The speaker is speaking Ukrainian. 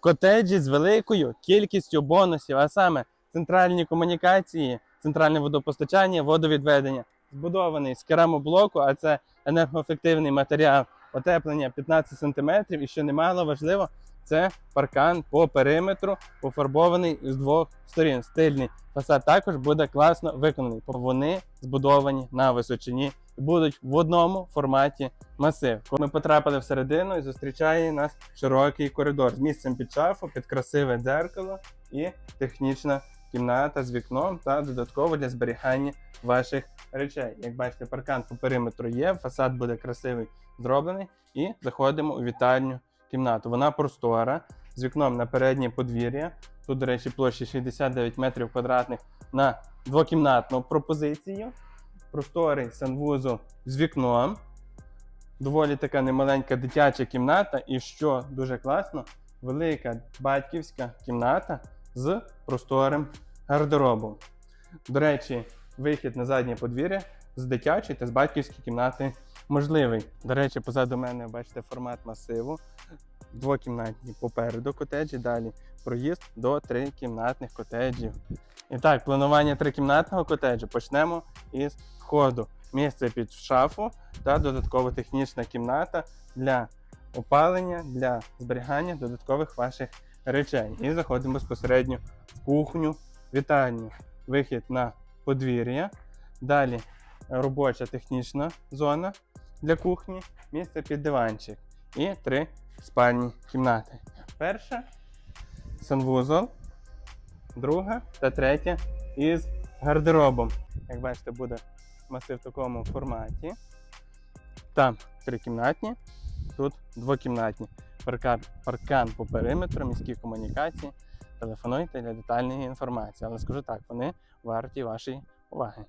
котеджі з великою кількістю бонусів, а саме центральні комунікації, центральне водопостачання, водовідведення, збудований з керамоблоку, а це енергоефективний матеріал, отеплення 15 см. І що немало важливо, це паркан по периметру, пофарбований з двох сторін. Стильний фасад також буде класно виконаний. Вони збудовані на височині будуть в одному форматі масив. Коли ми потрапили всередину і зустрічає нас широкий коридор з місцем під шафу, під красиве дзеркало і технічна кімната з вікном та додатково для зберігання ваших речей. Як бачите, паркан по периметру є, фасад буде красивий зроблений. І заходимо у вітальню кімнату. Вона простора з вікном на переднє подвір'я. Тут, до речі, площа 69 метрів квадратних на двокімнатну пропозицію. Просторий санвузол з вікном. Доволі така немаленька дитяча кімната, і що дуже класно, велика батьківська кімната з просторим гардеробом. До речі, вихід на заднє подвір'я з дитячої та з батьківської кімнати можливий. До речі, позаду мене бачите формат масиву. Двокімнатні попереду котеджі, далі проїзд до трикімнатних котеджів. І так, планування трикімнатного котеджу почнемо із входу. Місце під шафу та додаткова технічна кімната для опалення, для зберігання додаткових ваших речей. І заходимо безпосередньо в кухню, вітальню, вихід на подвір'я. Далі робоча технічна зона для кухні, місце під диванчик і три спальні кімнати. Перша санвузол, друга та третя із гардеробом. Як бачите, буде масив в такому форматі. Там трикімнатні, тут двокімнатні. Паркан, паркан по периметру, міські комунікації. Телефонуйте для детальної інформації. Але скажу так, вони варті вашої уваги.